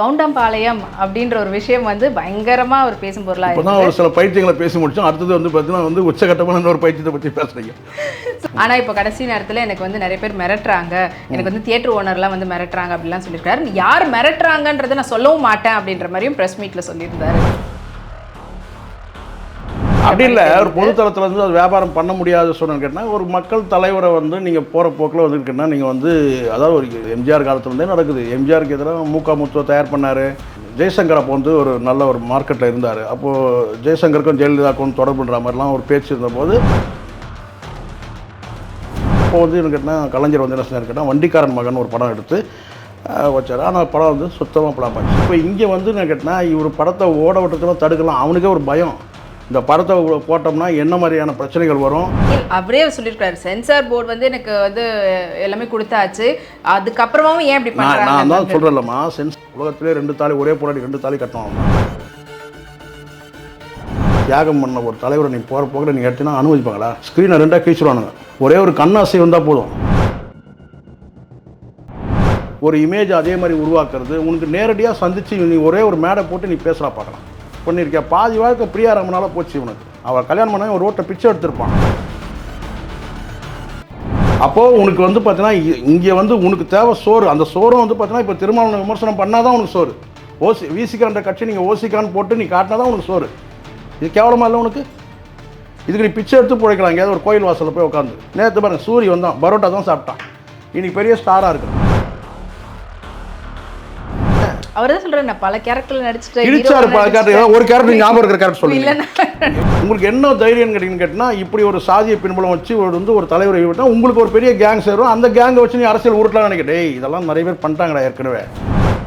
கவுண்டம்பாளையம் அப்படின்ற ஒரு விஷயம் வந்து பயங்கரமா அவர் பேசும் பொருளா இப்போ ஒரு சில பைத்தியங்களை பேசி முடிச்சோம். அடுத்தது வந்து பார்த்தீங்கன்னா வந்து உச்சகட்டமான இன்னொரு பைத்தியத்தை பற்றி பேசுறீங்க. ஆனா இப்போ கடைசி நேரத்துல எனக்கு வந்து நிறைய பேர் மிரட்டுறாங்க. எனக்கு வந்து தியேட்டர் ஓனர்லாம் வந்து மிரட்டுறாங்க அப்படிலாம் சொல்லியிருக்காரு. யார் மிரட்டுறாங்கன்றதை நான் சொல்லவும் மாட்டேன் அப்படின்ற மாதிரியும் பிரஸ் மீட்ல சொல்லியிருந்தாரு. அப்படி இல்லை ஒரு பொதுத்தளத்தில் இருந்து அது வியாபாரம் பண்ண முடியாத சூழ்நிலை கேட்டால் ஒரு மக்கள் தலைவரை வந்து நீங்கள் போகிற போக்கில் வந்துருக்குன்னா நீங்கள் வந்து அதாவது ஒரு எம்ஜிஆர் காலத்துலேருந்தே நடக்குது. எம்ஜிஆருக்கு எதிராக மூக்கா முத்துவை தயார் பண்ணார். ஜெய்சங்கர் அப்போ வந்து ஒரு நல்ல ஒரு மார்க்கெட்டில் இருந்தார். அப்போது ஜெய்சங்கருக்கும் ஜெயலலிதாவுக்கும் தொடர்புன்ற மாதிரிலாம் ஒரு பேச்சு இருந்தபோது அப்போ வந்து எனக்கு கேட்டால் கலைஞர் வந்து என்ன செஞ்சார் கேட்டால் வண்டிக்காரன் மகன் ஒரு படம் எடுத்து வச்சார். ஆனால் படம் வந்து சுத்தமாக படம் இப்போ இங்கே வந்து என்ன கேட்டால் இவர் படத்தை ஓட விட்டுறதுலாம் தடுக்கலாம். அவனுக்கே ஒரு பயம். இந்த படத்தை போட்டோம்னா என்ன மாதிரியான பிரச்சனைகள் வரும்? அப்படியே சொல்லியிருக்காரு சென்சார் போர்டு வந்து எனக்கு வந்து எல்லாமே கொடுத்தாச்சு. அதுக்கப்புறமாவும் ஏன் இப்படி நான் நான் தான் சொல்கிறேன்லம்மா சென்ஸ் உலகத்திலே ரெண்டு தாலி ஒரே போராடி ரெண்டு தாலி கட்டணும். தியாகம் பண்ண ஒரு தலைவரை நீ போகிற போக்கில் நீங்கள் எடுத்தீங்கன்னா அனுமதிப்பாங்களா? ஸ்க்ரீனை ரெண்டாக கீழ்ச்சிடுவானுங்க ஒரே ஒரு கண்ணாசை வந்தால் போதும். ஒரு இமேஜ் அதே மாதிரி உருவாக்குறது உனக்கு நேரடியாக சந்திச்சு நீ ஒரே ஒரு மேடை போட்டு நீ பேசுகிறா பார்க்கலாம் பண்ணியிருக்கியா பாதி வாழ்க்கை பிரியா பிரியாரமனால போச்சு இவனுக்கு. அவள் கல்யாணம் பண்ண ஒரு ரோட்டை பிச்சை எடுத்திருப்பான். அப்போது உனக்கு வந்து பார்த்தீங்கன்னா இங்கே வந்து உனக்கு தேவை சோறு. அந்த சோறும் வந்து பார்த்தீங்கன்னா இப்போ திருமணம் விமர்சனம் பண்ணால் தான் உனக்கு சோறு. ஓசி வீசிக்கிறன்ற கட்சி நீங்கள் ஓசிக்கான்னு போட்டு நீ காட்டினா தான் உனக்கு சோறு. இது கேவலமாக இல்லை உனக்கு? இதுக்கு நீ பிச்சை எடுத்து பிழைக்கலாம். எங்கேயாவது ஒரு கோயில் வாசலில் போய் உட்காந்து நேற்று பாருங்க சூரி வந்தான். பரோட்டா தான் சாப்பிட்டான். இன்றைக்கி பெரிய ஸ்டாராக இருக்குது அவர் தான் சொல்றாரு நான் பல கேரக்டர்ல நடிச்சிட்டேன் இடிச்சாரு பல கேரக்டர் ஒரு கேரக்டர் ஞாபகம் இருக்கிற கேரக்டர் சொல்லுங்க. உங்களுக்கு என்ன தைரியம் கேட்டீங்கன்னு கேட்டினா இப்படி ஒரு சாதிய பின்புலம் வச்சு ஒரு வந்து ஒரு தலைவரை விட்டா உங்களுக்கு ஒரு பெரிய கேங் சேரும். அந்த கேங்கை வச்சு நீ அரசியல் உருட்டலாம் நினைக்கிறேன் இதெல்லாம் நிறைய பேர் பண்ணிட்டாங்கடா ஏற்கனவே.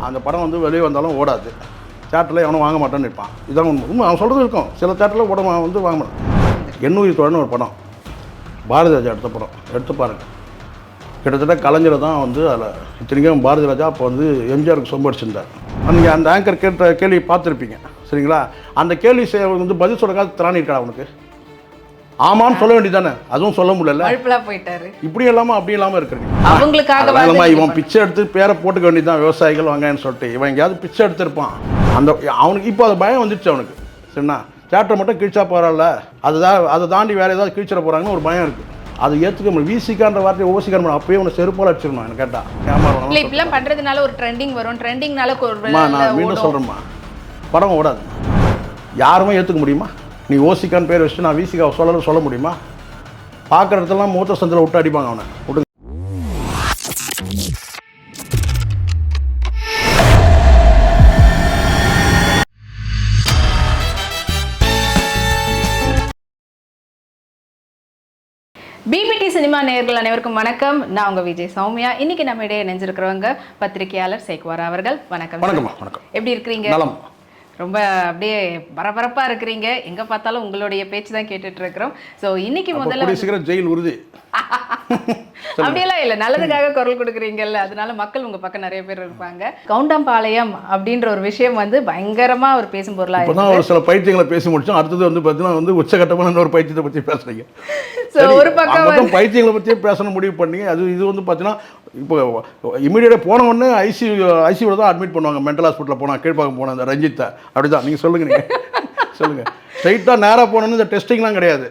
அந்த படம் வந்து வெளியே வந்தாலும் ஓடாது. தேட்டரில் எவனும் வாங்க மாட்டான்னு இருப்பான் இதான் உண்மை. அவன் சொல்கிறது இருக்கும். சில தேட்டரில் உடம்பு வந்து வாங்க மாட்டான். எண்ணூறு தோழன்னு ஒரு படம். பாரதி ராஜா எடுத்த படம். எடுத்து பாருங்க. கிட்டத்தட்ட கலைஞரை தான் வந்து அதில் இத்தனைக்கும் பாரதி ராஜா அப்போ வந்து எம்ஜிஆருக்கு சொம்பு அடிச்சிருந்தார். நீங்கள் அந்த ஆங்கர் கேட்ட கேள்வி பார்த்துருப்பீங்க. சரிங்களா? அந்த கேள்வி செய்ய வந்து பதில் சொல்ல காலத்து திராணி இருக்கா அவனுக்கு ஆமான்னு சொல்ல வேண்டியதானே அதுவும் சொல்ல முடியல. போயிட்டாரு. இப்படி இல்லாமல் அப்படி இல்லாமல் இருக்கிறது அவங்களுக்காக இவன் பிச்சை எடுத்து பேரை போட்டுக்க வேண்டியதுதான் விவசாயிகள் வாங்கன்னு சொல்லிட்டு. இவன் எங்கேயாவது பிச்சை எடுத்திருப்பான். அந்த அவனுக்கு இப்போ அது பயம் வந்துடுச்சு அவனுக்கு. சரிண்ணா தேட்டரை மட்டும் கிழிச்சா பரவாயில்ல அதுதான் அதை தாண்டி வேறு ஏதாவது கிழிச்சிட போகிறாங்கன்னு ஒரு பயம் இருக்குது அது ஏற்றுக்க முடியும் விசிக்கான்ற வார்த்தையை ஓசிக்கான அப்பயே உன்னை செருப்பால் அடிச்சிடணும் எனக்கு கேட்டா. இல்ல ஏமாறணும் இப்படிலாம் பண்றதுனால ஒரு ட்ரெண்டிங் வரும். ட்ரெண்டிங்னால நான் மீண்டும் ஓடும். சொல்கிறேம்மா படம் ஓடாது. யாருமே ஏற்றுக்க முடியுமா? நீ ஓசிக்கான்னு பேர் வச்சுட்டு நான் விசிகா சொல்லணும் சொல்ல முடியுமா? பார்க்குற இடத்துலலாம் மூத்த சந்தில் விட்டு அடிப்பாங்க அவனை. விட்டு பிபிடி சினிமா நேயர்கள் அனைவருக்கும் வணக்கம். நான் உங்க விஜய் சௌமியா. இன்னைக்கு நம்ம இடையே இணைஞ்சிருக்கிறவங்க பத்திரிகையாளர் சேக்வாரா அவர்கள். வணக்கம் sir. வணக்கம்மா வணக்கம். எப்படி இருக்கிறீங்க? நலம். ரொம்ப அப்படியே பரபரப்பா இருக்கிறீங்க. எங்க பார்த்தாலும் உங்களுடைய பேச்சு தான் கேட்டுட்டு இருக்கிறோம். சோ இன்னைக்கு முதல்ல சீக்கிரம் ஜெயில் உறுதி. அப்படியெல்லாம் இல்ல. நல்லதுக்காக குரல் கொடுக்குறீங்கல்ல. அதனால மக்கள் உங்க பக்கம் நிறைய பேர் இருப்பாங்க. கவுண்டம்பாளையம் அப்படின்ற ஒரு விஷயம் வந்து பயங்கரமா அவர் பேசும் பொருளா இப்போ ஒரு சில பைத்தியங்களை பேசி முடிச்சோம். அடுத்தது வந்து பார்த்தீங்கன்னா வந்து உச்சகட்டமான இன்னொரு பைத்தியத்தை பற்றி பேசுறீங்க. சரி, ஒரு பக்கம் பைத்தியங்களை பற்றியே பேசணும் முடிவு பண்ணி அது இது வந்து பார்த்தீங்கன்னா இப்போ இமீடியட்டாக போன உடனே ஐசியூ ஐசியூவில் தான் அட்மிட் பண்ணுவாங்க. மென்டல் ஹாஸ்பிட்டலில் போனால் கீழ்ப்பாக்கம் போன அந்த ரஞ்சித்தை. அப்படி தான் நீங்கள் சொல்லுங்கள் நீங்கள் சொல்லுங்கள் ஸ்ட்ரைட்டாக நேராக போனோன்னு இந்த டெஸ்டிங்லாம் கிடையாது.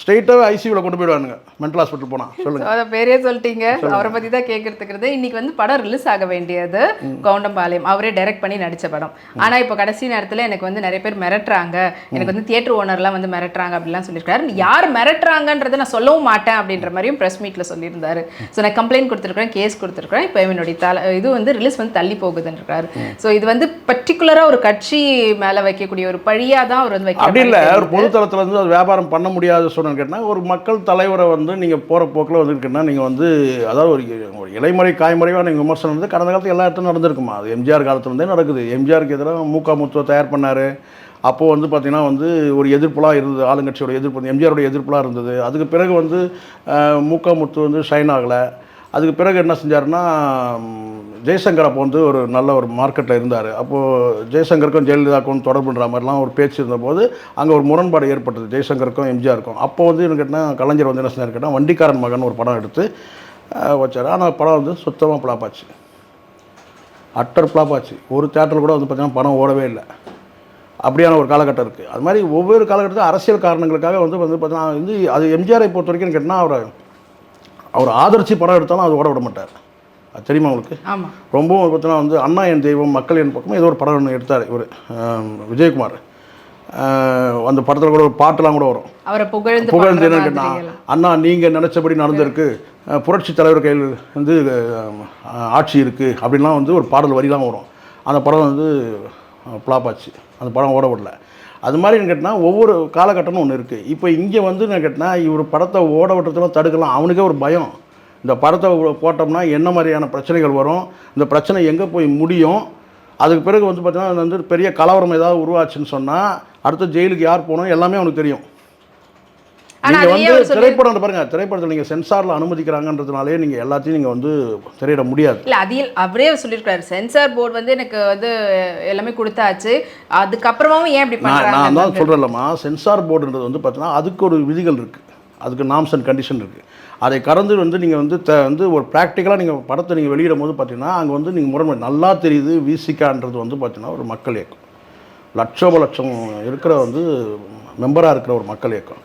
ஸ்ட்ரைட்டாகவே ஐசியூவில் கொண்டு போயிடுவானுங்க. மென்டல் ஹாஸ்பிட்டல் போனால் சொல்லுங்கள் அத பேரே சொல்லிட்டீங்க. அவரை பத்தி தான் கேட்கறதுக்கு இன்னைக்கு வந்து படம் ரிலீஸ் ஆக வேண்டியது. கவுண்டம்பாளையம். அவரே டைரக்ட் பண்ணி நடிச்ச படம். ஆனா இப்போ கடைசி நேரத்துல எனக்கு வந்து நிறைய பேர் மிரட்டுறாங்க. எனக்கு வந்து தியேட்டர் ஓனர்லாம் வந்து மிரட்டுறாங்க அப்படிலாம் சொல்லியிருக்காரு. யார் மிரட்டுறாங்கன்றதை நான் சொல்லவும் மாட்டேன் அப்படின்ற மாதிரியும் பிரஸ் மீட்ல சொல்லியிருந்தாரு. ஸோ நான் கம்ப்ளைண்ட் கொடுத்துருக்கேன் கேஸ் கொடுத்துருக்கேன் இப்போ என்னுடைய தல இது வந்து ரிலீஸ் வந்து தள்ளி போகுதுன்னு இருக்காரு ஸோ இது வந்து பர்டிகுலரா ஒரு கட்சி மேல வைக்கக்கூடிய ஒரு பழியா தான் அவர் வந்து வைக்கிற அப்படி இல்லை. ஒரு. பொதுத்தளத்தில் அது வியாபாரம் பண்ண முடியாத சூழ்நிலை கேட்டால் ஒரு மக்கள் தலைவரை வந்து நீங்கள் போகிற போக்கில் வந்துருக்குன்னா நீங்கள் வந்து அதாவது ஒரு ஒரு இலைமறை காய்மறைவாக நீங்கள் விமர்சனம் வந்து கடந்த காலத்தில் எல்லா இடத்துலையும் நடந்திருக்குமா? அது எம்ஜிஆர் காலத்துலேருந்தே நடக்குது. எம்ஜிஆருக்கு எதிராக மூக்கா முத்துவை தயார் பண்ணார். அப்போது வந்து பார்த்திங்கன்னா வந்து ஒரு எதிர்ப்புலாம் இருந்தது. ஆளுங்கட்சியோட எதிர்ப்பு எம்ஜிஆருடைய எதிர்ப்புலாம் இருந்தது. அதுக்கு பிறகு வந்து அஹ், மூக்கா முத்து வந்து ஷைன் ஆகலை. அதுக்கு பிறகு என்ன செஞ்சாருன்னா ஜெய்சங்கர் அப்போ வந்து ஒரு நல்ல ஒரு மார்க்கெட்டில் இருந்தார். அப்போது ஜெய்சங்கருக்கும் ஜெயலலிதாவுக்கும் தொடர்புன்ற மாதிரிலாம் ஒரு பேச்சு இருந்தபோது அங்கே ஒரு முரண்பாடு ஏற்பட்டது ஜெய்சங்கருக்கும் எம்ஜிஆருக்கும். அப்போ வந்து என்ன கேட்டால் கலைஞர் வந்து என்ன சொன்னார் கேட்டால் வண்டிக்காரன் மகன் ஒரு படம் எடுத்து வச்சார். ஆனால் படம் வந்து சுத்தமாக பிளாப்பாச்சு அட்டர் ஃப்ளாப் ஆச்சு. ஒரு தேட்டரில் கூட வந்து பார்த்தீங்கன்னா படம் ஓடவே இல்லை. அப்படியான ஒரு காலகட்டம் இருக்குது அது மாதிரி ஒவ்வொரு காலகட்டத்தில் அரசியல் காரணங்களுக்காக வந்து வந்து பார்த்தீங்கன்னா வந்து அது எம்ஜிஆரை பொறுத்த வரைக்கும் கேட்டால் அவர் அவர் ஆதரிச்சு படம் எடுத்தாலும் அது ஓட விட மாட்டார். தெரியுமா உங்களுக்கு? ரொம்பவும் பார்த்தீங்கன்னா வந்து அண்ணா என் தெய்வம் மக்கள் என் பக்கமும் ஏதோ ஒரு படம் ஒன்று எடுத்தார் இவர். விஜயகுமார். அந்த படத்தில் கூட ஒரு பாட்டெல்லாம் கூட வரும். அவரை புகழ்ந்து புகழ்ந்து என்ன. அண்ணா நீங்கள் நினச்சபடி நடந்திருக்கு. புரட்சி தலைவர் கையில் வந்து ஆட்சி இருக்குது அப்படின்லாம் வந்து ஒரு பாடல் வரிலாம் வரும். அந்த படம் வந்து ஃப்ளாப் ஆச்சு. அந்த படம் ஓட விடல. அது மாதிரி கேட்டால் ஒவ்வொரு காலகட்டமும் ஒன்று இருக்குது இப்போ இங்கே வந்து என்ன கேட்டால் இவர் படத்தை ஓட விட்டுறதுல தடுக்கலாம். அவனுக்கே ஒரு பயம். இந்த படத்தை போட்டோம்னா என்ன மாதிரியான பிரச்சனைகள் வரும்? இந்த பிரச்சனை எங்கே போய் முடியும்? அதுக்கு பிறகு வந்து பார்த்தீங்கன்னா வந்து பெரிய கலவரம் ஏதாவது உருவாச்சுன்னு சொன்னால் அடுத்த ஜெயிலுக்கு யார் போகணும் எல்லாமே அவனுக்கு தெரியும். ஆனா நீங்க அதையே வந்து திரைப்படம் பாருங்க திரைப்படத்தில் நீங்க சென்சார்ல அனுமதிக்கிறாங்கன்றதுனாலே நீங்க எல்லாத்தையும் நீங்க வந்து திரையிட முடியாது. இல்ல அதில் அவரே சொல்லியிருக்காரு சென்சார் போர்டு வந்து எனக்கு வந்து எல்லாமே கொடுத்தாச்சு. அதுக்கப்புறமாவும் ஏன் இப்படி நான் நான் தான் சொல்கிறேன்லம்மா சென்சார் போர்டுன்றது வந்து பார்த்தீங்கன்னா அதுக்கு ஒரு விதிகள் இருக்குது அதுக்கு நாம்ஸ் அண்ட் கண்டிஷன் இருக்குது அதை கடந்து வந்து நீங்கள் வந்து த வந்து ஒரு ப்ராக்டிக்கலாக நீங்கள் படத்தை நீங்கள் வெளியிடும் போது பார்த்தீங்கன்னா அங்கே வந்து நீங்கள் முறை நல்லா தெரியுது விசிகான்றது வந்து பார்த்தீங்கன்னா ஒரு மக்கள் இயக்கம். லட்சோப லட்சம் இருக்கிற வந்து மெம்பராக இருக்கிற ஒரு மக்கள் இயக்கம்.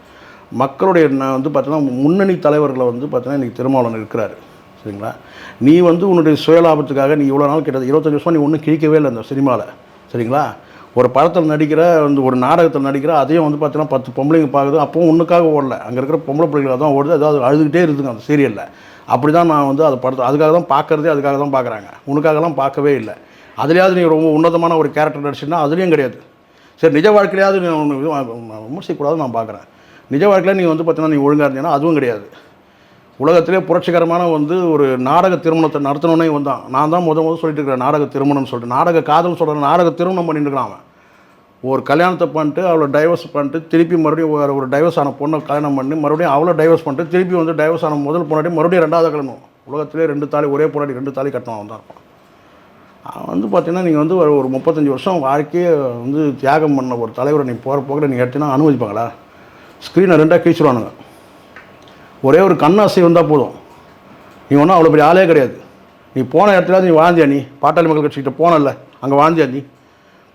மக்களுடைய நான் வந்து பார்த்தீங்கன்னா முன்னணி தலைவர்களை வந்து பார்த்தீங்கன்னா இன்றைக்கி திருமாவளவன் இருக்கிறாரு. சரிங்களா? நீ வந்து உன்னுடைய சுயலாபத்துக்காக நீ இவ்வளோ நாள் கிட்ட இருபத்தஞ்சி வருஷம் நீ ஒன்றும் கிழிக்கவே இல்லை அந்த சினிமாவில் சரிங்களா? ஒரு படத்தில் நடிக்கிற வந்து ஒரு நாடகத்தில் நடிக்கிற அதையும் வந்து பார்த்தீங்கன்னா பத்து பொம்பளைங்க பார்க்குது அப்பவும் ஒன்றுக்காக ஓடல. அங்கே இருக்கிற பொம்பளை பிள்ளைகள் தான் ஓடுது. அதாவது அழுதுகிட்டே இருக்குதுங்க அந்த சீரியலில் அப்படி தான் நான் வந்து அதை படத்தை அதுக்காக தான் பார்க்குறதே அதுக்காக தான் பார்க்குறாங்க உனக்காகலாம் பார்க்கவே இல்லை. அதுலேயாவது நீ ரொம்ப உன்னதமான ஒரு கேரக்டர் நடிச்சுன்னா அதுலேயும் கிடையாது. சரி நிஜ வாழ்க்கையாவது நீ ஒன்று விமர்சிக்கக்கூடாது நான் பார்க்குறேன் நிஜ வாழ்க்கையில் நீ வந்து பார்த்தீங்கன்னா நீ ஒழுங்காக இருந்தீங்கன்னா அதுவும் கிடையாது. உலகத்திலே புரட்சிகரமான வந்து ஒரு நாடக திருமணத்தை நடத்தணுன்னே வந்தான் நான் தான் முத முதல் சொல்லிட்டு இருக்கிறேன் நாடக திருமணம்னு சொல்லிட்டு. நாடக காதல் சொல்கிற நாடக திருமணம் பண்ணிட்டு அவன். ஒரு கல்யாணத்தை பண்ணிட்டு அவளை டைவர்ஸ் பண்ணிட்டு திருப்பி மறுபடியும் வேறு ஒரு டைவர்ஸ் ஆன பொண்ணை கல்யாணம் பண்ணி மறுபடியும் அவளை டைவர்ஸ் பண்ணிட்டு திருப்பி வந்து டைவர்ஸ் ஆன முதல் பொண்ணாடி மறுபடியும் ரெண்டாவது கல்யாணம். உலகத்திலே ரெண்டு தாலி ஒரே பொண்ணாடி ரெண்டு தாலி கட்டணும் அவன் தான். அவன் வந்து பார்த்தீங்கன்னா நீங்கள் வந்து ஒரு ஒரு முப்பத்தஞ்சு வருஷம் வாழ்க்கையே வந்து தியாகம் பண்ண ஒரு தலைவரை நீ போகிற போக்கில் நீங்கள் எடுத்தீங்கன்னா அனுமதிப்பாங்களா? ஸ்க்ரீனை ரெண்டாக கீழ்ச்சிடுவானுங்க ஒரே ஒரு கண்ணாசை வந்தால் போதும். நீ ஒன்றும் அவ்வளோ பெரிய ஆளே கிடையாது. நீ போன இடத்துல நீ வாழ்ந்தியா நீ? பாட்டாளி மக்கள் கட்சிக்கிட்ட போனல அங்கே வாழ்ந்தியா நீ?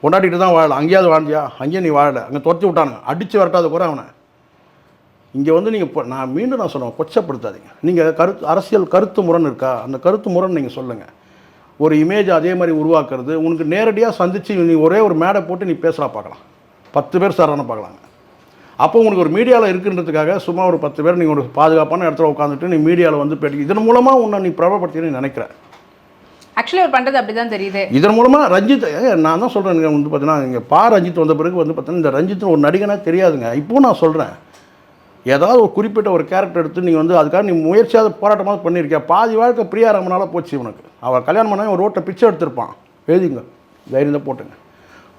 கொண்டாடிட்டு தான் வாழல அங்கேயாவது வாழ்ந்தியா? அங்கேயே நீ வாழலை அங்கே துரத்தி விட்டானுங்க. அடித்து வரட்டாத கூட அவனை. இங்கே வந்து நீங்கள் இப்போ நான் மீண்டும் நான் சொல்லுவேன் கொச்சப்படுத்தாதீங்க. நீங்கள் கருத்து அரசியல் கருத்து முரண் இருக்கா? அந்த கருத்து முரண் நீங்கள் சொல்லுங்கள் ஒரு இமேஜ் அதே மாதிரி உருவாக்குறது உனக்கு நேரடியாக சந்தித்து நீ ஒரே ஒரு மேடை போட்டு நீ பேசலாம் பார்க்கலாம். பத்து பேர் சாரான பார்க்கலாங்க. அப்போ உனக்கு ஒரு மீடியாவில் இருக்குன்றதுக்காக சும்மா ஒரு பத்து பேர் நீங்கள் ஒரு பாதுகாப்பான இடத்துல உட்காந்துட்டு நீ மீடியாவில் வந்து பேட்டி இதன் மூலமாக உன்னை நீ பிரபலப்படுத்தின்னு நினைக்கிற. ஆக்சுவலி அவர் பண்றது அப்படிதான் தெரியுது. இதன் மூலமாக ரஞ்சித் நான் தான் சொல்கிறேன் வந்து பார்த்தீங்கன்னா இங்கே பா ரஞ்சித் வந்த பிறகு வந்து பார்த்தீங்கன்னா இந்த ரஞ்சித் ஒரு நடிகனா தெரியாதுங்க. இப்போ நான் சொல்கிறேன் ஏதாவது ஒரு குறிப்பிட்ட ஒரு கேரக்டர் எடுத்து நீங்கள் வந்து அதுக்காக நீ முயற்சியாவது போராட்டமாக பண்ணியிருக்கியா? பாதி வாழ்க்கை பிரியா ராமனால போச்சு இவனுக்கு. அவள் கல்யாணம் பண்ண ஒரு ரோட்டை பிச்சை எடுத்திருப்பான். எழுதிங்க தைரியம் தான் போட்டுங்க.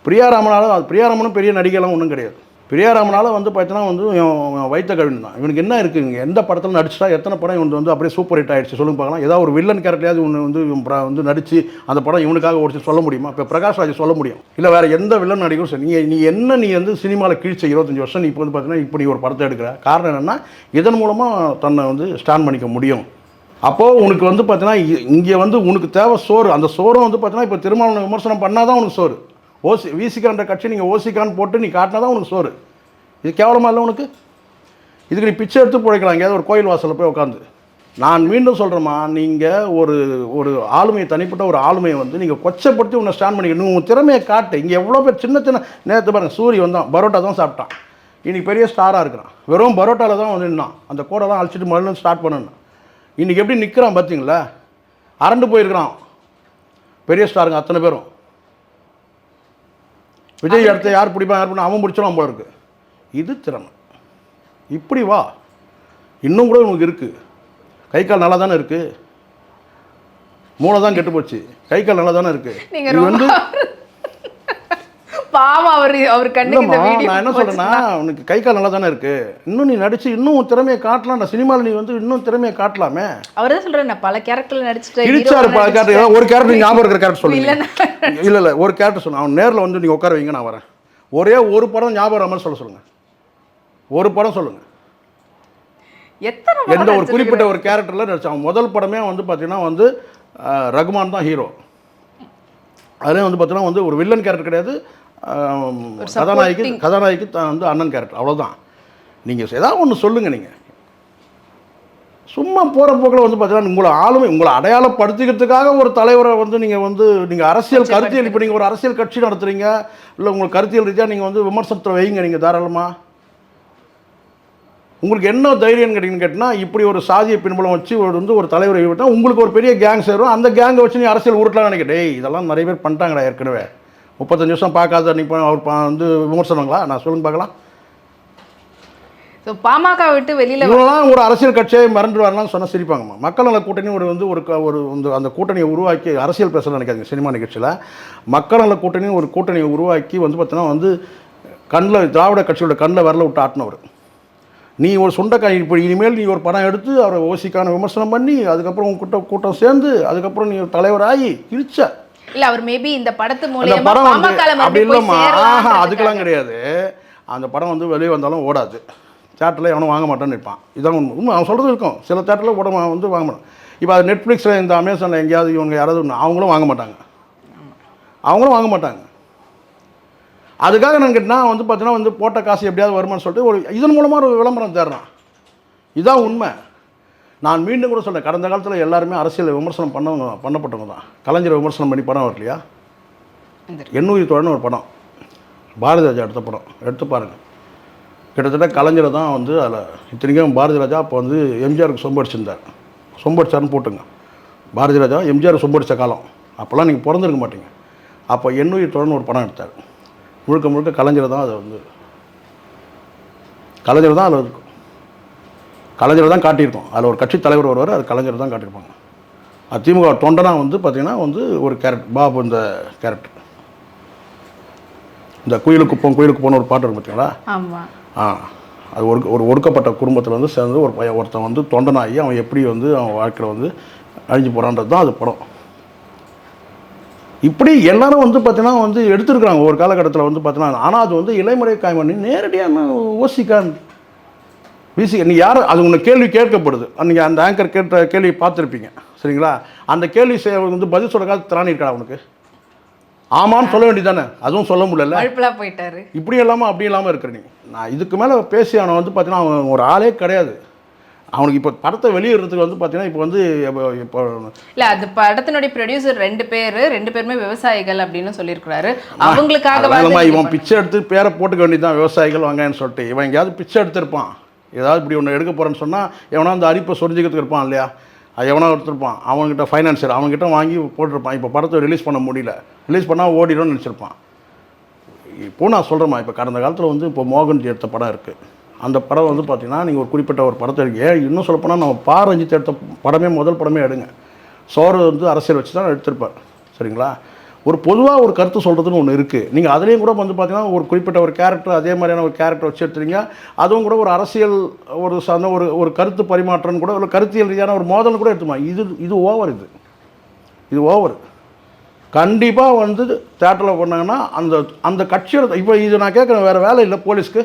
பிரியாராமனால அது பிரியாராமனும் பெரிய நடிகைலாம் ஒன்றும் கிடையாது. பிரியாராமனால் வந்து பார்த்தீங்கன்னா வந்து இவன் வைத்த கவின் தான். இவனுக்கு என்ன இருக்குது இங்கே எந்த படத்தில் நடிச்சா எத்தனை படம் இவனுக்கு வந்து அப்படியே சூப்பர் ஹிட் ஆகிடுச்சு சொல்லுங்க பார்க்கலாம். ஏதாவது ஒரு வில்லன் கேரக்டரையாவது ஒன்று வந்து இவன் வந்து நடித்து அந்த படம் இவனுக்காக ஓடிச்சு சொல்ல முடியுமா? இப்போ பிரகாஷ் ராஜ் சொல்ல முடியும். இல்லை வேறு எந்த வில்லன் நடிகரும் சரி நீ நீ என்ன நீ வந்து சினிமாவில் கீழ்ச்ச இருபத்தஞ்சி வருஷம் நீ இப்போ வந்து பார்த்தீங்கன்னா இப்படி ஒரு படத்தை எடுக்கிற? காரணம் என்னென்னா இதன் மூலமாக தன்னை வந்து ஸ்டாண்ட் பண்ணிக்க முடியும். அப்போது உனக்கு வந்து பார்த்தீங்கன்னா இங்கே வந்து உனக்கு தேவை சோறு. அந்த சோறும் வந்து பார்த்தீங்கன்னா இப்போ திருமணம் விமர்சனம் பண்ணால் தான் உனக்கு சோறு. ஓசி விசிகான்ற கட்சி நீங்கள் ஓசிக்கான்னு போட்டு நீ காட்டினா தான் உனக்கு சோறு. இது கேவலமாக இல்லை உனக்கு? இதுக்கு நீ பிச்சை எடுத்து பிழைக்கலாம் எங்கேயாவது ஒரு கோயில் வாசலில் போய் உட்காந்து நான் மீண்டும் சொல்கிறேம்மா நீங்கள் ஒரு ஒரு ஆளுமையை தனிப்பட்ட ஒரு ஆளுமையை வந்து நீங்கள் கொச்சப்படுத்தி உன்னை ஸ்டாண்ட் பண்ணிக்கணும் உன் திறமையை காட்டு. இங்கே எவ்வளோ பேர் சின்ன சின்ன நேற்று பாருங்கள் சூரிய வந்தான் பரோட்டா தான் சாப்பிட்டான். இன்றைக்கி பெரிய ஸ்டாராக இருக்கிறான். வெறும் பரோட்டாவில் தான் வந்து நின்னான். அந்த கோடெல்லாம் அழிச்சிட்டு மறுநாள் ஸ்டார்ட் பண்ணணும் இன்றைக்கி எப்படி நிற்கிறான் பார்த்தீங்களா அரண்டு போயிருக்கிறான். பெரிய ஸ்டாருங்க அத்தனை பேரும். விஜய் அடுத்து யார் பிடிப்பான் யார் பண்ண அவன் பிடிச்சிடும் போல இருக்கு. இது திறமை. இப்படி வா. இன்னும் கூட உனக்கு இருக்குது கை கால் நல்லா தானே இருக்குது மூளை தான் கெட்டு போச்சு. கை கால் நல்லா தானே இருக்குது இது வந்து பாவம் அவர் அவர் கண்ணுக்கு இந்த இல்லைம்மா வீடியோ நான் என்ன சொல்கிறேன்னா உனக்கு கை கால் நல்லா தானே இருக்குது இன்னும் நீ நடிச்சு இன்னும் திறமையை காட்டலாம். நான் சினிமாவில் நீ வந்து இன்னும் திறமையை காட்டலாமே? அவர் தான் சொல்றாரு நான் பல கேரக்டர்ல நடிச்சிட்டேன் கிழிச்சாரு hero-வா பல கேரக்டர். ஒரு கேரக்டர் ஞாபகம் இருக்கிற கேரக்டர் சொல்லுங்க. இல்லை இல்லை ஒரு கேரக்டர் சொல்லுங்க. அவன் நேரில் வந்து நீங்கள் உட்கார வைங்க நான் வரேன். ஒரே ஒரு படம் ஞாபகம் மாதிரி சொல்ல சொல்லுங்கள் ஒரு படம் சொல்லுங்கள் எத்தனை எந்த ஒரு குறிப்பிட்ட ஒரு கேரக்டரில் நடிச்சான் அவன் முதல் படமே வந்து பார்த்தீங்கன்னா வந்து ரகுமான் தான் ஹீரோ அதுலேயும் வந்து பார்த்தீங்கன்னா வந்து ஒரு வில்லன் கேரக்டர் கிடையாது. கதாநாயகி. கதாநாயகி தான் வந்து அண்ணன் கேரக்டர் அவ்வளோதான் நீங்கள் ஏதாவது ஒன்று சொல்லுங்கள் நீங்கள் சும்மா போகிற போக்கில் வந்து பார்த்தீங்கன்னா உங்களை ஆளுமை உங்களை அடையாளப்படுத்திக்கிறதுக்காக ஒரு தலைவரை வந்து நீங்கள் வந்து நீங்கள் அரசியல் கருத்தியல் இப்போ நீங்கள் ஒரு அரசியல் கட்சி நடத்துறீங்க இல்லை உங்களுக்கு கருத்தியல் ரீதியாக நீங்கள் வந்து விமர்சனத்தை வைங்க நீங்கள் தாராளமாக உங்களுக்கு என்ன தைரியம் கேட்டீங்கன்னு கேட்டால் இப்படி ஒரு சாதிய பின்புலம் வச்சு ஒரு வந்து ஒரு தலைவரை விட்டால் உங்களுக்கு ஒரு பெரிய கேங் சேரும். அந்த கேங்கை வச்சு நீ அரசியல் உருட்டலாம் நினைக்க டேய் இதெல்லாம் நிறைய பேர் பண்ணிட்டாங்கடா ஏற்கனவே. முப்பத்தஞ்சு வருஷம் பார்க்காத நீ இப்போ அவர் பா- வந்து விமர்சனங்களா? நான் சொல்லுங்க பார்க்கலாம். ஸோ பாமக விட்டு வெளியில இவங்களாம் ஒரு அரசியல் கட்சியை மறந்துடுவாங்களான்னு சொன்னால் சிரிப்பாங்கம்மா. மக்கள் நல கூட்டணி ஒரு வந்து ஒரு ஒரு அந்த கூட்டணியை உருவாக்கி அரசியல் பேச நினைக்காதீங்க சினிமா நிகழ்ச்சியில். மக்கள் நல கூட்டணி ஒரு கூட்டணியை உருவாக்கி வந்து பார்த்தீங்கன்னா வந்து கண்ணில் திராவிட கட்சியோட கண்ணில் வரல விட்டு ஆட்டினவர். நீ ஒரு சுண்டைக்காய் இப்போ இனிமேல் நீ ஒரு படம் எடுத்து அவரை ஓசிக்கான விமர்சனம் பண்ணி அதுக்கப்புறம் உங்க கூட்டம் கூட்டம் சேர்ந்து அதுக்கப்புறம் நீ ஒரு தலைவராகி கிழிச்ச. இல்ல அவர் மேபி இந்த படத்து மூலியமா அப்படி இல்லைம்மா. ஆஹா அதுக்கெல்லாம் கிடையாது. அந்த படம் வந்து வெளியே வந்தாலும் ஓடாது. தேட்டரில் எவனும் வாங்க மாட்டான்னு இருப்பான் இதான் உண்மை. உண்மை அவன் சொல்கிறது இருக்கும். சில தேட்டரில் மா- வந்து வாங்க மாட்டான். இப்போ அது நெட்ஃப்ளிக்ஸில் இந்த அமேசானில் எங்கேயாவது இவங்க யாராவது ஒண்ணு அவங்களும் வாங்க மாட்டாங்க. அவங்களும் வாங்க மாட்டாங்க. அதுக்காக நான் கேட்டா வந்து பார்த்தீங்கன்னா வந்து போட்ட காசு எப்படியாவது வருமான்னு சொல்லிட்டு ஒரு இதன் மூலமாக ஒரு விளம்பரம் தேடுறான். இதுதான் உண்மை. நான் மீண்டும் கூட சொல்றேன் கடந்த காலத்தில் எல்லாருமே அரசியல் விமர்சனம் பண்ணவங்க பண்ணப்பட்டவங்க தான். கலைஞரை விமர்சனம் பண்ணி படம் வரலையா? எண்ணூறு தோழன் ஒரு படம். பாரதி ராஜா எடுத்த படம். எடுத்து பாருங்கள் கிட்டத்தட்ட கலைஞரை தான் வந்து அதில் இத்தனைக்கும் பாரதி ராஜா அப்போ வந்து எம்ஜிஆருக்கு சொம்படிச்சிருந்தார் சொம்படிச்சார்னு போட்டுங்க. பாரதி ராஜா எம்ஜிஆர் சொம்படிச்ச காலம். அப்போல்லாம் நீங்கள் பிறந்திருக்க மாட்டீங்க. அப்போ எண்ணுயிர் தோழன் ஒரு படம் எடுத்தார். முழுக்க முழுக்க கலைஞர் தான் அதை வந்து கலைஞர் தான் அதில் இருக்கும் கலைஞர் தான் காட்டியிருக்கோம். அதில் ஒரு கட்சி தலைவர் வருவார் அது கலைஞர் தான் காட்டியிருப்பாங்க. அது திமுக தொண்டனா வந்து பார்த்திங்கன்னா வந்து ஒரு கேரக்டர் பாபு இந்த கேரக்டர். இந்த குயிலுக்கு குப்பம் குயிலுக்கு போன ஒரு பாட்டு இருக்கு பார்த்தீங்களா ஆ அது ஒரு ஒரு ஒடுக்கப்பட்ட குடும்பத்தில் வந்து சேர்ந்து ஒரு பையன் ஒருத்தன் வந்து தொண்டனாகி அவன் எப்படி வந்து அவன் வாழ்க்கையில் வந்து அழிஞ்சு போகிறான்றது தான் அது படம். இப்படி எல்லாரும் வந்து பார்த்தீங்கன்னா வந்து எடுத்திருக்கிறாங்க. ஒரு காலகட்டத்தில் வந்து பார்த்தீங்கன்னா ஆனால் அது வந்து இளைமுறை காய்மணி நேரடியாக ஓசிக்கான் பிசி நீ யார்? அது உன்னை கேள்வி கேட்கப்படுது. அன்றைக்கி அந்த ஆங்கர் கேட்ட கேள்வி பார்த்துருப்பீங்க. சரிங்களா? அந்த கேள்வி செய்ய வந்து பதில் சொல்கிறக்காக திராணி இருக்கா அவனுக்கு ஆமான்னு சொல்ல வேண்டியதானே அதுவும் சொல்ல முடியல போயிட்டாரு. இப்படி இல்லாமல் அப்படி இல்லாமல் இருக்கிற நீ. நான் இதுக்கு மேலே பேசி அவனை வந்து பார்த்தீங்கன்னா அவன் ஒரு ஆளே கிடையாது. அவனுக்கு இப்போ படத்தை வெளியிடுறதுக்கு வந்து பார்த்தீங்கன்னா இப்போ வந்து இப்போ- இல்ல அது படத்தினுடைய ப்ரொடியூசர் ரெண்டு பேரு ரெண்டு பேருமே விவசாயிகள் அப்படின்னு சொல்லியிருக்கிறாரு. அவங்களுக்காக இவன் பிச்சை எடுத்து பேரை போட்டுக்க வேண்டியதுதான் விவசாயிகள் வாங்கன்னு சொல்லிட்டு. இவன் எங்கேயாவது பிச்சை எடுத்திருப்பான். ஏதாவது இப்படி ஒன்று எடுக்க போகிறேன்னு சொன்னால் எவனா அந்த அரிப்பை சொரிஞ்சிக்கிறதுக்கு இருப்பான் இல்லையா? அது எவனா ஒருத்தருப்பான். அவன்கிட்ட ஃபைனான்சியர் அவன்கிட்ட வாங்கி போட்டிருப்பான். இப்போ படத்தை ரிலீஸ் பண்ண முடியல. ரிலீஸ் பண்ணால் ஓடிடும்னு நினச்சிருப்பான். இப்போ நான் சொல்கிறேம்மா இப்போ கடந்த காலத்தில் வந்து இப்போ மோகன்ஜி எடுத்த படம் இருக்குது அந்த படம் வந்து பார்த்திங்கன்னா நீங்கள் ஒரு குறிப்பிட்ட ஒரு படத்தை எடுக்க ஏன் இன்னும் சொல்லப்போனால் நம்ம பாரஞ்சித் எடுத்த படமே முதல் படமே எடுங்க. சோறு வந்து அரசியல் வச்சு தான் எடுத்திருப்பார். சரிங்களா? ஒரு பொதுவாக ஒரு கருத்து சொல்கிறதுன்னு ஒன்று இருக்குது நீங்கள் அதுலேயும் கூட வந்து பார்த்தீங்கன்னா ஒரு குறிப்பிட்ட ஒரு கேரக்டர் அதே மாதிரியான ஒரு கேரக்டர் வச்சு எடுத்துறீங்க அதுவும் கூட ஒரு அரசியல் ஒரு சார்ந்த ஒரு ஒரு கருத்து பரிமாற்றம் கூட ஒரு கருத்தியல் ரீதியான ஒரு மோதல் கூட எடுத்துமா இது இது ஓவர் இது. இது ஓவர் கண்டிப்பாக வந்து தேட்டரில் பண்ணாங்கன்னா அந்த அந்த கட்சியோட இப்போ இது நான் கேட்குறேன் வேறு வேலை இல்லை போலீஸ்க்கு.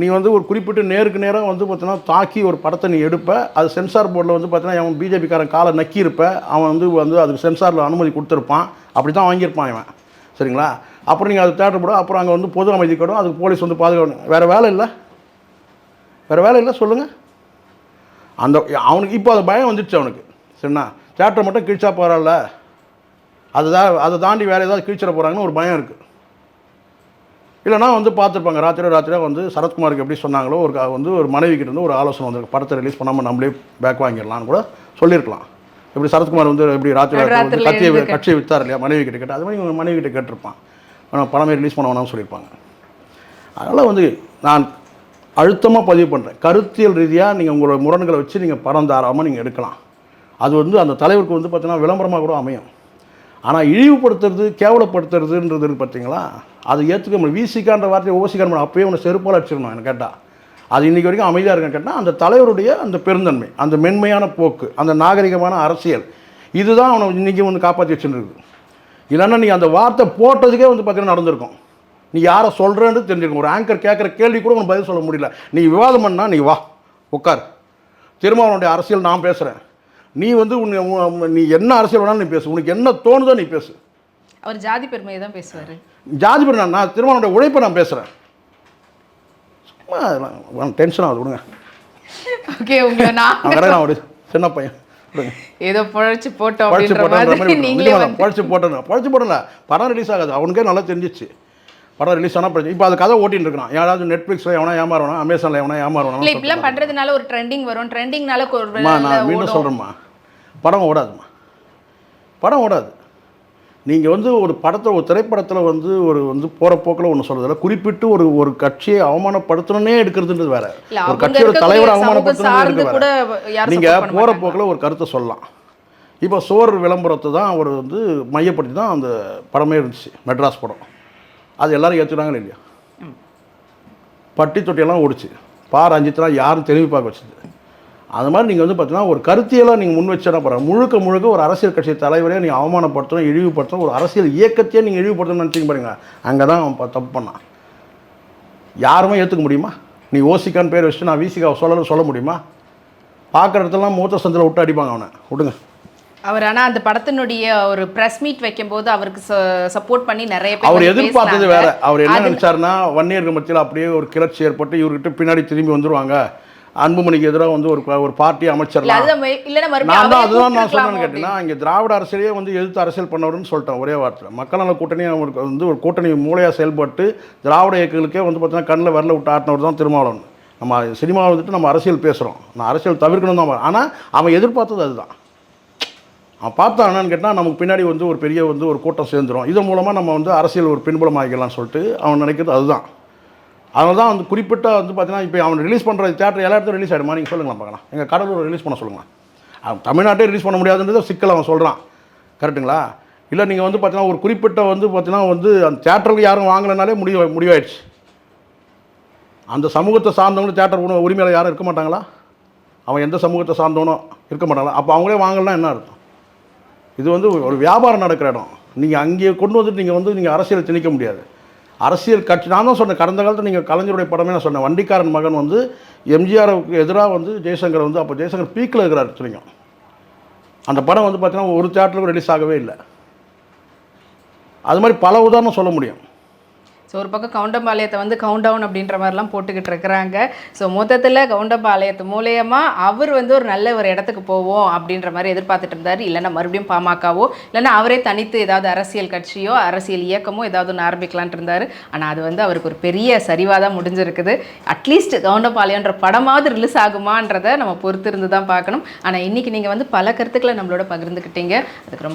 நீ வந்து ஒரு குறிப்பிட்டு நேருக்கு நேராக வந்து பார்த்தீங்கன்னா தாக்கி ஒரு படத்தை நீ எடுப்ப. அது சென்சார் போர்டில் வந்து பார்த்தீங்கன்னா அவன் பிஜேபிக்காரன் காலை நக்கியிருப்ப. அவன் வந்து வந்து அதுக்கு சென்சாரில் அனுமதி கொடுத்துருப்பான். அப்படி தான் வாங்கியிருப்பான் இவன். சரிங்களா? அப்புறம் நீங்கள் அது தேட்டர் போட அப்புறம் அங்கே வந்து பொது அமைதி கடும். அதுக்கு போலீஸ் வந்து பாதுகாக்கணும் வேறு வேலை இல்லை? வேறு வேலை இல்லை? சொல்லுங்கள் அந்த அவனுக்கு இப்போ அது பயம் வந்துடுச்சு அவனுக்கு. சரிண்ணா? தேட்டரை மட்டும் கிழிச்சா பரவாயில்ல அதுதான் அதை தாண்டி வேறு ஏதாவது கிழிச்சிட போகிறாங்கன்னு ஒரு பயம் இருக்குது இல்லைனா வந்து பார்த்துருப்பாங்க. ராத்திரி ராத்திரியாக வந்து சரத்குமாருக்கு எப்படி சொன்னாங்களோ ஒரு வந்து ஒரு மனைவி கிட்ட இருந்து ஒரு ஆலோசனை வந்திருக்கு. படத்தை ரிலீஸ் பண்ணாமல் நம்மளே பேக் வாங்கிடலாம்னு கூட சொல்லியிருக்கலாம். எப்படி சரத்குமார் வந்து எப்படி ராத்திரி வந்து ராத்திரில கட்சியை வித்தார் இல்லையா? மனைவி கிட்ட கேட்டு அது மாதிரி இவங்க மனைவி கிட்ட கேட்டிருப்பான். ஆனால் படமே ரிலீஸ் பண்ண வேணாம்னு சொல்லியிருப்பாங்க. அதனால் வந்து நான் அழுத்தமாக பதிவு பண்ணுறேன் கருத்தியல் ரீதியாக நீங்கள் உங்களோட முரண்களை வச்சு நீங்கள் படம் தாராமல் நீங்கள் எடுக்கலாம். அது வந்து அந்த தலைவருக்கு வந்து பார்த்தீங்கன்னா விளம்பரமாக கூட அமையும். ஆனால் இழிவுபடுத்துறது கேவலப்படுத்துறதுன்றது பார்த்தீங்களா அது ஏற்றுக்க முடியும் விசிகான்ற வார்த்தையை ஓசிக்கான் அப்பயே உன்னை செருப்பால் அடிச்சிடணும் எனக்கு கேட்டால் அது இன்றைக்கி வரைக்கும் அமைதியாக இருக்குன்னு கேட்டால் அந்த தலைவருடைய அந்த பெருந்தன்மை அந்த மென்மையான போக்கு அந்த நாகரிகமான அரசியல் இதுதான் அவனை இன்றைக்கி வந்து காப்பாற்றி வச்சுருக்கு இல்லைன்னா நீ அந்த வார்த்தை போட்டதுக்கே வந்து பார்த்தீங்கன்னா நடந்திருக்கும். நீ யாரை சொல்கிறேன்னு தெரிஞ்சிருக்கும். ஒரு ஆங்கர் கேட்குற கேள்வி கூட உனக்கு பதில் சொல்ல முடியல. நீ விவாதம் பண்ணால் நீ வா உட்கார். திருமாவளவனுடைய அரசியல் நான் பேசுகிறேன் நீ வந்து உன்னை உன் நீ என்ன அரசியல் வேணாலும் நீ பேசு. உனக்கு என்ன தோணுதோ நீ பேசு. அவர் ஜாதி பெருமையை தான் பேசுவாரு. ஜாதி பேர் நான் திருமணோட உழைப்பை நான் பேசுகிறேன் சும்மா டென்ஷன் ஆகுது விடுங்க. ஓகே உங்களை நான் ஒரு சின்ன பையன். ஏதோ புழைச்சு போட்டோம் பழச்சு வந்து பழச்சு போட்டேன் பழச்சு போட்டல படம் ரிலீஸ் ஆகாது அவனுக்கே நல்லா தெரிஞ்சிச்சு. படம் ரிலீஸ் ஆனால் பிரச்சனை. இப்போ அது கதை ஓட்டின்னு இருக்கான். யாராவது நெட்ஃப்ளிக்ஸில் எவனா ஏமாறணும் அமேசானில் எவனா இல்ல ஏமாறணும் இப்படிலாம் பண்றதுனால ஒரு ட்ரெண்டிங் வரும். ட்ரெண்டிங்னால நான் மீண்டும். சொல்கிறேம்மா படம் ஓடாதும்மா. படம் ஓடாது. நீங்கள் வந்து ஒரு படத்தை ஒரு திரைப்படத்தில் வந்து ஒரு வந்து போகிற போக்கில் ஒன்று சொல்கிறதில்ல குறிப்பிட்டு ஒரு ஒரு கட்சியை அவமானப்படுத்தணுன்னே எடுக்கிறதுன்றது வேற. இல்ல ஒரு கட்சியோட தலைவரை யாரும் நீங்கள் போகிற. போக்கில் ஒரு கருத்தை சொல்லலாம். இப்போ சோறு விளம்பரத்தை தான் அவர் வந்து மையப்படுத்தி தான் அந்த படமே இருந்துச்சு. மெட்ராஸ் படம். அது எல்லாரும் ஏற்றுனாங்களே இல்லையா? பட்டி தொட்டியெல்லாம் ஓடிச்சு. பார் அஞ்சித்தெல்லாம் யாரும் திரும்பி பார்க்க வச்சது அது மாதிரி நீங்கள் வந்து பார்த்தீங்கன்னா ஒரு கருத்தியெல்லாம் நீங்கள் முன் வச்சா போகிறாங்க முழுக்க முழுக்க ஒரு அரசியல் கட்சி தலைவரே நீங்கள் அவமானப்படுத்தணும் இழிவுபடுத்தணும் ஒரு அரசியல் இயக்கத்தையே நீங்கள் இழிவுபடுத்தணும்னு நினச்சிங்க பாருங்க. அங்கே தான் அவன் ப- தப்பு பண்ணான். யாருமே ஏற்றுக்க முடியுமா? நீ ஓசிக்கான்னு பேர் வச்சுட்டு நான் வீசிக்காவை சொல்லணும்னு சொல்ல முடியுமா? பார்க்குற இடத்துலலாம் மூத்த சந்தில் விட்டு அடிப்பாங்க அவனை. விடுங்க. அவர் ஆனா அந்த படத்தினுடைய ஒரு பிரஸ் மீட் வைக்கும்போது அவருக்கு சப்போர்ட் பண்ணி நிறைய பேர் அவர் எதிர்பார்த்தது. வேற. அவர் என்ன நினைச்சாருன்னா வன்னியர்கள் மத்தியில் அப்படியே ஒரு கிளர்ச்சி ஏற்பட்டு இவர்கிட்ட பின்னாடி திரும்பி வந்துருவாங்க. அன்புமணிக்கு எதிராக வந்து ஒரு ஒரு பார்ட்டி இல்ல அமைச்சர்லாம் அதுதான் நான் தான் அவரே அதுதான் நான் கூப்பிட்டுருக்கலாமோ சொன்னேன்னு கேட்டீங்கன்னா இங்கே திராவிட அரசியலே வந்து எதிர்த்து அரசியல் பண்ணவருன்னு சொல்லிட்டேன் ஒரே வார்த்தை மக்கள் நல கூட்டணி அவருக்கு வந்து ஒரு கூட்டணி மூலையாக செயல்பட்டு திராவிட இயக்கங்களுக்கே வந்து பார்த்தீங்கன்னா கண்ணில் வரல விட்டு ஆட்டினவர் தான் திருமாவளவன். நம்ம சினிமாவை வந்துட்டு நம்ம அரசியல் பேசுகிறோம் நான் அரசியல் தவிர்க்கணும் தான் ஆனால் அவன் எதிர்பார்த்தது அதுதான். அவன் பார்த்தா என்னன்னு கேட்டால் நமக்கு பின்னாடி வந்து ஒரு பெரிய வந்து ஒரு கூட்டம் சேர்ந்துரும். இதன் மூலமாக நம்ம வந்து அரசியல் ஒரு பின்புலம் ஆகிக்கலாம்னு சொல்லிட்டு அவன் நினைக்கிறது அதுதான். அதனால தான் வந்து குறிப்பிட்ட வந்து பார்த்தீங்கன்னா இப்போ அவன் ரிலீஸ் பண்ணுற தேட்டர் எல்லா இடத்துலையும் ரிலீஸ் ஆகிடுமா நீங்கள் சொல்லுங்களா பார்க்கலாம். எங்கள் கடலூர் ரிலீஸ் பண்ண சொல்லுங்கள் அவன் தமிழ்நாட்டே ரிலீஸ் பண்ண முடியாதுன்றது சிக்கல் அவன் சொல்கிறான் கரெக்ட்டுங்களா? இல்லை நீங்கள் வந்து பார்த்தீங்கன்னா ஒரு குறிப்பிட்ட வந்து பார்த்தீங்கன்னா வந்து அந்த தேட்டருக்கு யாரும் வாங்கலைனாலே முடிவு முடிவாயிடுச்சு. அந்த சமூகத்தை சார்ந்தவங்களும் தேட்டர் உணவு உரிமையில் யாரும் இருக்க மாட்டாங்களா? அவன் எந்த சமூகத்தை சார்ந்தவனோ இருக்க மாட்டாங்களா? அப்போ அவங்களே வாங்கலாம் என்ன அர்த்தம்? இது வந்து ஒரு வியாபாரம் நடக்கிற இடம். நீங்கள் அங்கேயே கொண்டு வந்துட்டு நீங்கள் வந்து நீங்கள் அரசியல் திணிக்க முடியாது. அரசியல் கட்சி நான் தான் சொன்னேன் கடந்த காலத்தில் நீங்கள் கலைஞருடைய படமே நான் சொன்னேன். வண்டிக்காரன் மகன் வந்து எம்ஜிஆருக்கு எதிராக வந்து ஜெய்சங்கர் வந்து அப்போ ஜெய்சங்கர் பீக்கில் இருக்கிறார் சொல்லிங்க அந்த படம் வந்து பார்த்தீங்கன்னா ஒரு தேட்டருக்கு ரிலீஸ் ஆகவே இல்லை. அது மாதிரி பல உதாரணம் சொல்ல முடியும். ஸோ ஒரு பக்கம் கவுண்டம்பாளையத்தை வந்து கவுண்ட் டவுன் அப்படின்ற மாதிரிலாம் போட்டுக்கிட்டு இருக்கிறாங்க. ஸோ மொத்தத்தில் கவுண்டம்பாளையத்து மூலயமா அவர் வந்து ஒரு நல்ல ஒரு இடத்துக்கு போவோம் அப்படின்ற மாதிரி எதிர்பார்த்துட்டு இருந்தார். இல்லைன்னா மறுபடியும் பாமகவோ இல்லைன்னா அவரே தனித்து ஏதாவது அரசியல் கட்சியோ அரசியல் இயக்கமோ ஏதாவது ஒன்று ஆரம்பிக்கலான்ட்டு இருந்தார். ஆனால் அது வந்து அவருக்கு ஒரு பெரிய சரிவாக தான் முடிஞ்சிருக்குது. அட்லீஸ்ட் கவுண்டம்பாளையன்ற படமாவது ரிலீஸ் ஆகுமான்றதை நம்ம பொறுத்து இருந்து தான் பார்க்கணும். ஆனால் இன்றைக்கி நீங்கள் வந்து பல கருத்துக்களை நம்மளோட பகிர்ந்துக்கிட்டீங்க அதுக்கு ரொம்ப